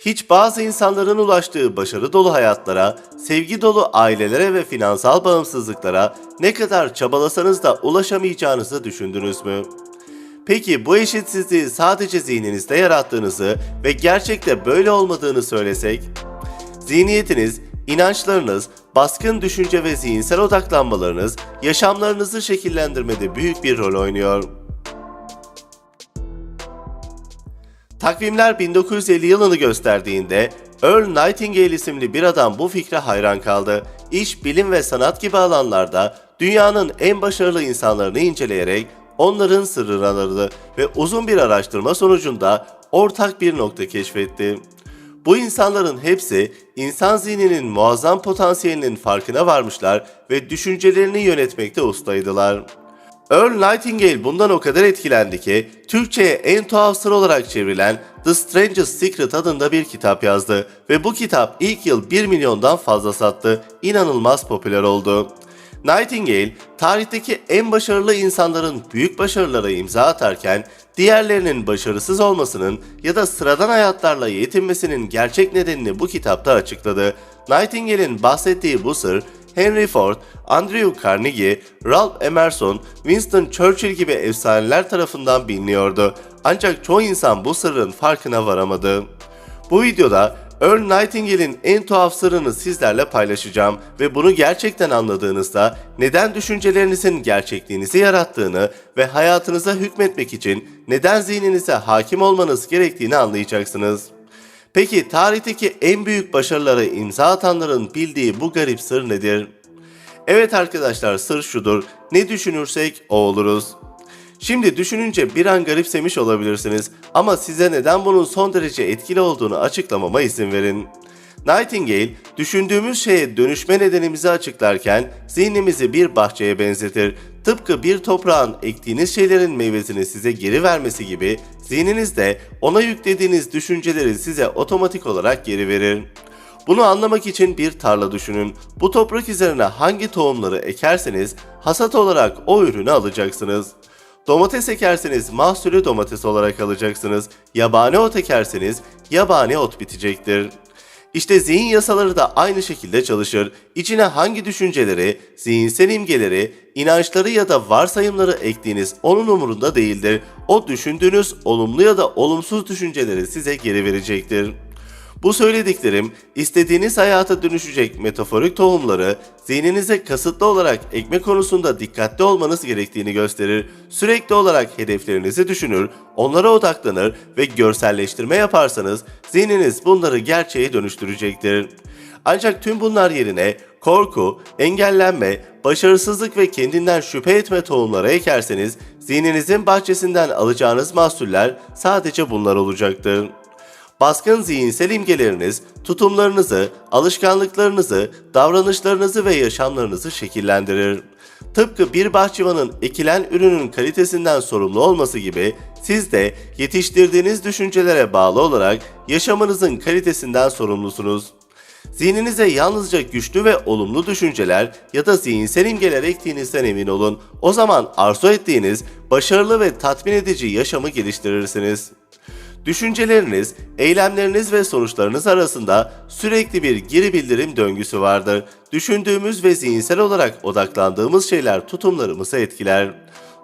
Hiç bazı insanların ulaştığı başarı dolu hayatlara, sevgi dolu ailelere ve finansal bağımsızlıklara ne kadar çabalasanız da ulaşamayacağınızı düşündünüz mü? Peki bu eşitsizliği sadece zihninizde yarattığınızı ve gerçekte böyle olmadığını söylesek? Zihniyetiniz, inançlarınız, baskın düşünce ve zihinsel odaklanmalarınız yaşamlarınızı şekillendirmede büyük bir rol oynuyor. Takvimler 1950 yılını gösterdiğinde Earl Nightingale isimli bir adam bu fikre hayran kaldı. İş, bilim ve sanat gibi alanlarda dünyanın en başarılı insanlarını inceleyerek onların sırrını aradı ve uzun bir araştırma sonucunda ortak bir nokta keşfetti. Bu insanların hepsi insan zihninin muazzam potansiyelinin farkına varmışlar ve düşüncelerini yönetmekte ustaydılar. Earl Nightingale bundan o kadar etkilendi ki Türkçe'ye en tuhaf sır olarak çevrilen The Strangest Secret adında bir kitap yazdı ve bu kitap ilk yıl 1 milyondan fazla sattı. İnanılmaz popüler oldu. Nightingale, tarihteki en başarılı insanların büyük başarılara imza atarken, diğerlerinin başarısız olmasının ya da sıradan hayatlarla yetinmesinin gerçek nedenini bu kitapta açıkladı. Nightingale'in bahsettiği bu sır, Henry Ford, Andrew Carnegie, Ralph Emerson, Winston Churchill gibi efsaneler tarafından biliniyordu. Ancak çoğu insan bu sırrın farkına varamadı. Bu videoda Earl Nightingale'in en tuhaf sırrını sizlerle paylaşacağım ve bunu gerçekten anladığınızda neden düşüncelerinizin gerçekliğinizi yarattığını ve hayatınıza hükmetmek için neden zihninize hakim olmanız gerektiğini anlayacaksınız. Peki tarihteki en büyük başarıları imza atanların bildiği bu garip sır nedir? Evet arkadaşlar sır şudur. Ne düşünürsek o oluruz. Şimdi düşününce bir an garipsemiş olabilirsiniz ama size neden bunun son derece etkili olduğunu açıklamama izin verin. Nightingale, düşündüğümüz şeye dönüşme nedenimizi açıklarken zihnimizi bir bahçeye benzetir. Tıpkı bir toprağın ektiğiniz şeylerin meyvesini size geri vermesi gibi zihniniz de ona yüklediğiniz düşünceleri size otomatik olarak geri verir. Bunu anlamak için bir tarla düşünün. Bu toprak üzerine hangi tohumları ekerseniz hasat olarak o ürünü alacaksınız. Domates ekerseniz mahsulü domates olarak alacaksınız. Yabani ot ekerseniz yabani ot bitecektir. İşte zihin yasaları da aynı şekilde çalışır. İçine hangi düşünceleri, zihinsel imgeleri, inançları ya da varsayımları ektiğiniz onun umurunda değildir. O düşündüğünüz olumlu ya da olumsuz düşünceleri size geri verecektir. Bu söylediklerim istediğiniz hayata dönüşecek metaforik tohumları zihninize kasıtlı olarak ekme konusunda dikkatli olmanız gerektiğini gösterir. Sürekli olarak hedeflerinizi düşünür, onlara odaklanır ve görselleştirme yaparsanız zihniniz bunları gerçeğe dönüştürecektir. Ancak tüm bunlar yerine korku, engellenme, başarısızlık ve kendinden şüphe etme tohumları ekerseniz zihninizin bahçesinden alacağınız mahsuller sadece bunlar olacaktır. Baskın zihinsel imgeleriniz tutumlarınızı, alışkanlıklarınızı, davranışlarınızı ve yaşamlarınızı şekillendirir. Tıpkı bir bahçıvanın ekilen ürünün kalitesinden sorumlu olması gibi siz de yetiştirdiğiniz düşüncelere bağlı olarak yaşamınızın kalitesinden sorumlusunuz. Zihninize yalnızca güçlü ve olumlu düşünceler ya da zihinsel imgeler ektiğinizden emin olun. O zaman arzu ettiğiniz başarılı ve tatmin edici yaşamı geliştirirsiniz. Düşünceleriniz, eylemleriniz ve sonuçlarınız arasında sürekli bir geri bildirim döngüsü vardır. Düşündüğümüz ve zihinsel olarak odaklandığımız şeyler tutumlarımızı etkiler.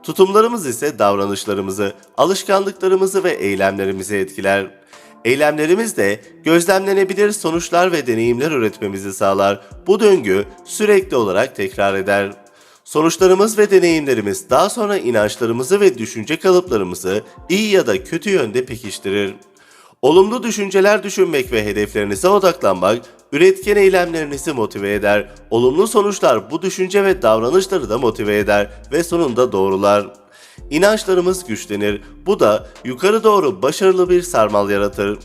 Tutumlarımız ise davranışlarımızı, alışkanlıklarımızı ve eylemlerimizi etkiler. Eylemlerimiz de gözlemlenebilir sonuçlar ve deneyimler üretmemizi sağlar. Bu döngü sürekli olarak tekrar eder. Sonuçlarımız ve deneyimlerimiz daha sonra inançlarımızı ve düşünce kalıplarımızı iyi ya da kötü yönde pekiştirir. Olumlu düşünceler düşünmek ve hedeflerinize odaklanmak, üretken eylemlerinizi motive eder. Olumlu sonuçlar bu düşünce ve davranışları da motive eder ve sonunda doğrular. İnançlarımız güçlenir. Bu da yukarı doğru başarılı bir sarmal yaratır.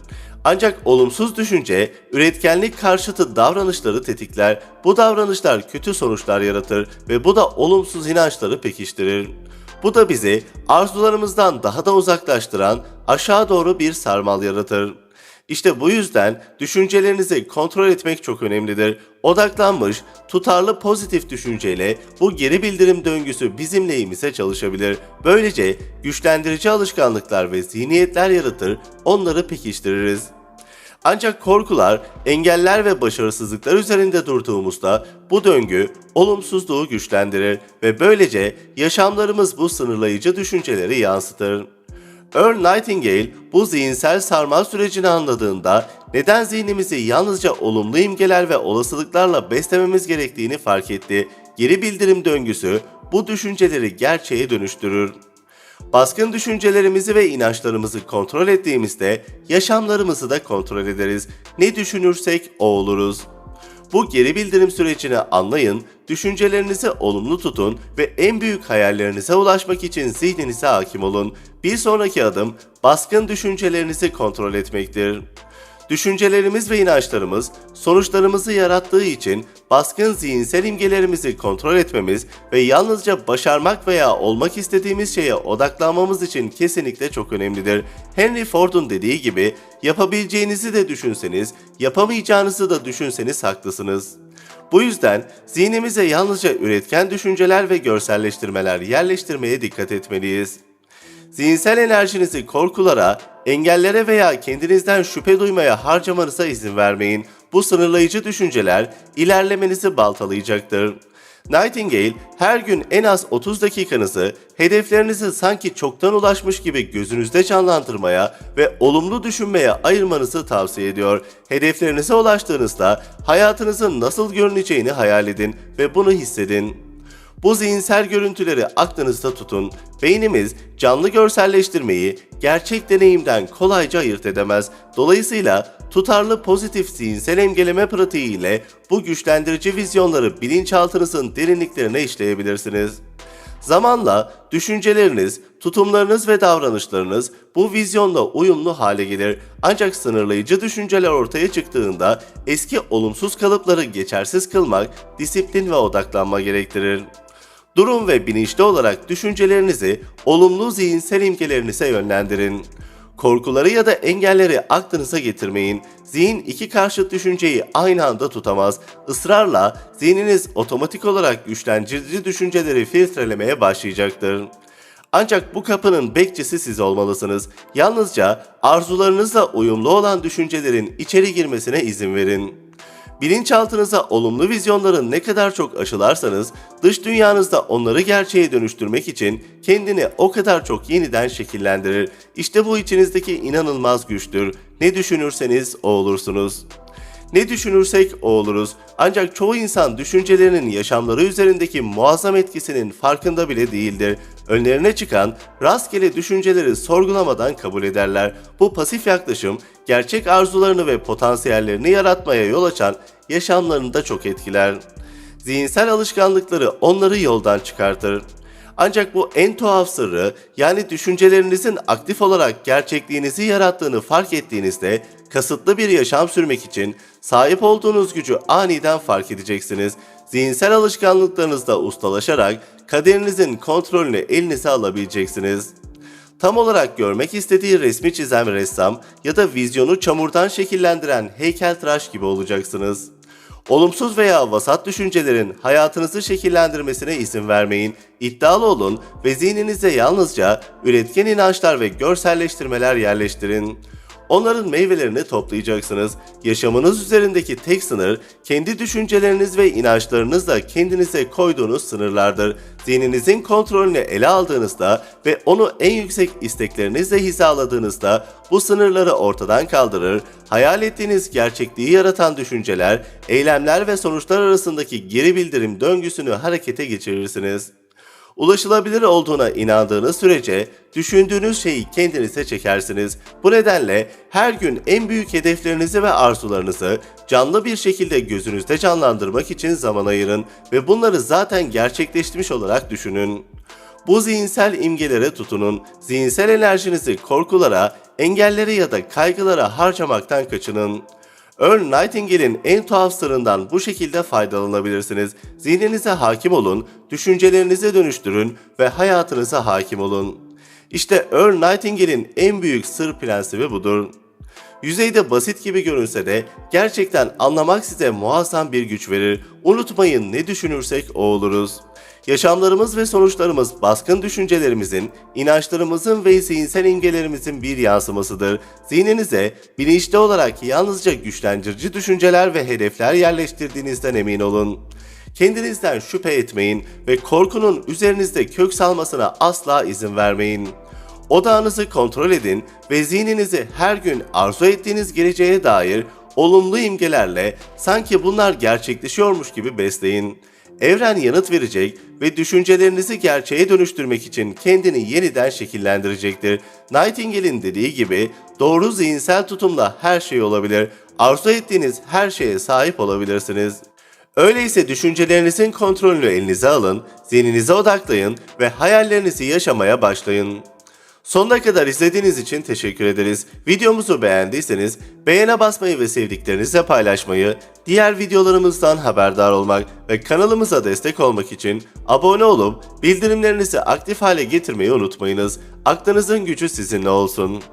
Ancak olumsuz düşünce, üretkenlik karşıtı davranışları tetikler. Bu davranışlar kötü sonuçlar yaratır ve bu da olumsuz inançları pekiştirir. Bu da bizi arzularımızdan daha da uzaklaştıran aşağı doğru bir sarmal yaratır. İşte bu yüzden düşüncelerinizi kontrol etmek çok önemlidir. Odaklanmış, tutarlı pozitif düşünceyle bu geri bildirim döngüsü bizim lehimize çalışabilir. Böylece güçlendirici alışkanlıklar ve zihniyetler yaratır, onları pekiştiririz. Ancak korkular, engeller ve başarısızlıklar üzerinde durduğumuzda bu döngü olumsuzluğu güçlendirir ve böylece yaşamlarımız bu sınırlayıcı düşünceleri yansıtır. Earl Nightingale bu zihinsel sarmal sürecini anladığında neden zihnimizi yalnızca olumlu imgeler ve olasılıklarla beslememiz gerektiğini fark etti. Geri bildirim döngüsü bu düşünceleri gerçeğe dönüştürür. Baskın düşüncelerimizi ve inançlarımızı kontrol ettiğimizde yaşamlarımızı da kontrol ederiz. Ne düşünürsek o oluruz. Bu geri bildirim sürecini anlayın, düşüncelerinizi olumlu tutun ve en büyük hayallerinize ulaşmak için zihninize hakim olun. Bir sonraki adım baskın düşüncelerinizi kontrol etmektir. Düşüncelerimiz ve inançlarımız sonuçlarımızı yarattığı için baskın zihinsel imgelerimizi kontrol etmemiz ve yalnızca başarmak veya olmak istediğimiz şeye odaklanmamız için kesinlikle çok önemlidir. Henry Ford'un dediği gibi yapabileceğinizi de düşünseniz, yapamayacağınızı da düşünseniz haklısınız. Bu yüzden zihnimize yalnızca üretken düşünceler ve görselleştirmeler yerleştirmeye dikkat etmeliyiz. Zihinsel enerjinizi korkulara, engellere veya kendinizden şüphe duymaya harcamanıza izin vermeyin. Bu sınırlayıcı düşünceler ilerlemenizi baltalayacaktır. Nightingale her gün en az 30 dakikanızı hedeflerinizi sanki çoktan ulaşmış gibi gözünüzde canlandırmaya ve olumlu düşünmeye ayırmanızı tavsiye ediyor. Hedeflerinize ulaştığınızda hayatınızın nasıl görüneceğini hayal edin ve bunu hissedin. Bu zihinsel görüntüleri aklınızda tutun. Beynimiz canlı görselleştirmeyi gerçek deneyimden kolayca ayırt edemez. Dolayısıyla tutarlı pozitif zihinsel imgeleme pratiğiyle bu güçlendirici vizyonları bilinçaltınızın derinliklerine işleyebilirsiniz. Zamanla düşünceleriniz, tutumlarınız ve davranışlarınız bu vizyonla uyumlu hale gelir. Ancak sınırlayıcı düşünceler ortaya çıktığında eski olumsuz kalıpları geçersiz kılmak, disiplin ve odaklanma gerektirir. Durun ve bilinçli olarak düşüncelerinizi olumlu zihinsel imgelerinize yönlendirin. Korkuları ya da engelleri aklınıza getirmeyin. Zihin iki karşıt düşünceyi aynı anda tutamaz. Israrla zihniniz otomatik olarak güçlendirici düşünceleri filtrelemeye başlayacaktır. Ancak bu kapının bekçisi siz olmalısınız. Yalnızca arzularınızla uyumlu olan düşüncelerin içeri girmesine izin verin. Bilinçaltınıza olumlu vizyonları ne kadar çok aşılarsanız, dış dünyanızda onları gerçeğe dönüştürmek için kendini o kadar çok yeniden şekillendirir. İşte bu içinizdeki inanılmaz güçtür. Ne düşünürseniz o olursunuz. Ne düşünürsek o oluruz. Ancak çoğu insan düşüncelerinin yaşamları üzerindeki muazzam etkisinin farkında bile değildir. Önlerine çıkan rastgele düşünceleri sorgulamadan kabul ederler. Bu pasif yaklaşım gerçek arzularını ve potansiyellerini yaratmaya yol açan yaşamlarını da çok etkiler. Zihinsel alışkanlıkları onları yoldan çıkartır. Ancak bu en tuhaf sırrı yani düşüncelerinizin aktif olarak gerçekliğinizi yarattığını fark ettiğinizde kasıtlı bir yaşam sürmek için sahip olduğunuz gücü aniden fark edeceksiniz. Zihinsel alışkanlıklarınızda ustalaşarak kaderinizin kontrolünü elinize alabileceksiniz. Tam olarak görmek istediği resmi çizen ressam ya da vizyonu çamurdan şekillendiren heykeltıraş gibi olacaksınız. Olumsuz veya vasat düşüncelerin hayatınızı şekillendirmesine izin vermeyin. İddialı olun ve zihninize yalnızca üretken inançlar ve görselleştirmeler yerleştirin. Onların meyvelerini toplayacaksınız. Yaşamınız üzerindeki tek sınır kendi düşünceleriniz ve inançlarınızla kendinize koyduğunuz sınırlardır. Zihninizin kontrolünü ele aldığınızda ve onu en yüksek isteklerinizle hizaladığınızda bu sınırları ortadan kaldırır, hayal ettiğiniz gerçekliği yaratan düşünceler, eylemler ve sonuçlar arasındaki geri bildirim döngüsünü harekete geçirirsiniz. Ulaşılabilir olduğuna inandığınız sürece düşündüğünüz şeyi kendinize çekersiniz. Bu nedenle her gün en büyük hedeflerinizi ve arzularınızı canlı bir şekilde gözünüzde canlandırmak için zaman ayırın ve bunları zaten gerçekleştirmiş olarak düşünün. Bu zihinsel imgelere tutunun. Zihinsel enerjinizi korkulara, engellere ya da kaygılara harcamaktan kaçının. Earl Nightingale'in en tuhaf sırrından bu şekilde faydalanabilirsiniz. Zihninize hakim olun, düşüncelerinizi dönüştürün ve hayatınıza hakim olun. İşte Earl Nightingale'in en büyük sır prensibi budur. Yüzeyde basit gibi görünse de gerçekten anlamak size muazzam bir güç verir. Unutmayın ne düşünürsek o oluruz. Yaşamlarımız ve sonuçlarımız baskın düşüncelerimizin, inançlarımızın ve zihinsel imgelerimizin bir yansımasıdır. Zihninize bilinçli olarak yalnızca güçlendirici düşünceler ve hedefler yerleştirdiğinizden emin olun. Kendinizden şüphe etmeyin ve korkunun üzerinizde kök salmasına asla izin vermeyin. Odağınızı kontrol edin ve zihninizi her gün arzu ettiğiniz geleceğe dair olumlu imgelerle sanki bunlar gerçekleşiyormuş gibi besleyin. Evren yanıt verecek ve düşüncelerinizi gerçeğe dönüştürmek için kendini yeniden şekillendirecektir. Nightingale'in dediği gibi doğru zihinsel tutumla her şey olabilir. Arzu ettiğiniz her şeye sahip olabilirsiniz. Öyleyse düşüncelerinizin kontrolünü elinize alın, zihninize odaklayın ve hayallerinizi yaşamaya başlayın. Sonuna kadar izlediğiniz için teşekkür ederiz. Videomuzu beğendiyseniz beğene basmayı ve sevdiklerinizle paylaşmayı, diğer videolarımızdan haberdar olmak ve kanalımıza destek olmak için abone olup bildirimlerinizi aktif hale getirmeyi unutmayınız. Aklınızın gücü sizinle olsun.